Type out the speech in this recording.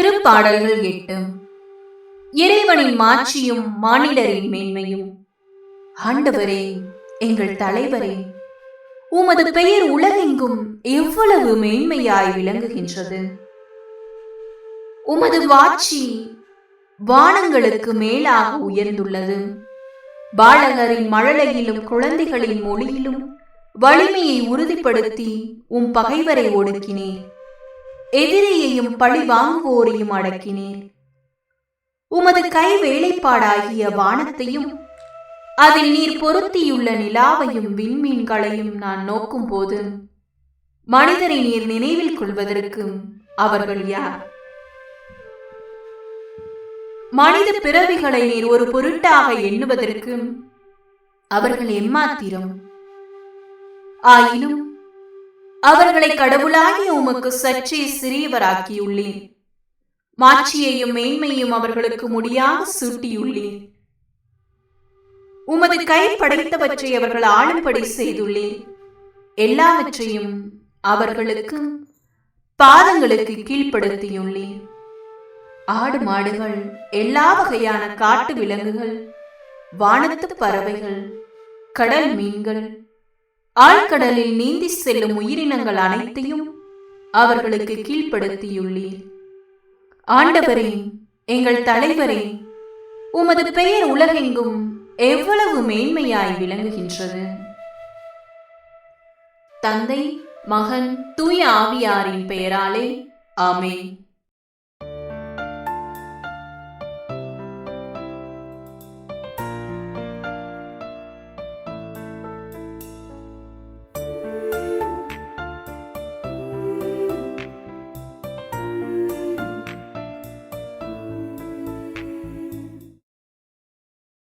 திருப்பாடல்கள் எட்டு. இறைவனின் மாட்சியும் மானிடரின் மேன்மையும். ஆண்டவரே எங்கள் தலைவரே உமது பெயர் உலகெங்கும் எவ்வளவு மேன்மையாய் விளங்குகின்றது. உமது வாட்சி வானங்களுக்கு மேலாக உயர்ந்துள்ளது. பாலகரின் மழலையிலும் குழந்தைகளின் மொழியிலும் வலிமையை உறுதிப்படுத்தி உம் பகைவரை ஒடுக்கினேன் எதிரியையும் பழி வாங்குவோரையும் அடக்கினீர். உமது கை வேலைப்பாடாகிய வானத்தையும் அதில் நீர் பொருத்தியுள்ள நிலாவையும் விண்மீன்களையும் நான் நோக்கும் போது மனிதரை நீர் நினைவில் கொள்வதற்கு அவர்கள் யார்? மனித பிறவிகளை நீர் ஒரு பொருட்டாக எண்ணுவதற்கு அவர்கள் எம்மாத்திரம்? ஆயினும் அவர்களை கடவுளாகி உமக்கு சற்றே சிறியவராக்கியுள்ளேன் மாட்சியையும் மேன்மையும் அவர்களுக்கு முடியாக சூட்டியுள்ளேன் உமது கை படைத்தவற்றை அவர்கள் ஆளும்படி செய்துள்ளேன் எல்லாவற்றையும் அவர்களுக்கு பாதங்களுக்கு கீழ்ப்படுத்தியுள்ளேன் ஆடு மாடுகள் எல்லா வகையான காட்டு விலங்குகள் வானத்து பறவைகள் கடல் மீன்கள் ஆழ்கடலில் நீந்தி செல்லும் உயிரினங்கள் அனைத்தையும் அவர்களுக்கு கீழ்ப்படுத்தியுள்ளீர். ஆண்டவரே எங்கள் தலைவரே உமது பெயர் உலகெங்கும் எவ்வளவு மேன்மையாய் விளங்குகின்றது. தந்தை மகன் தூய ஆவியாரின் பெயராலே ஆமே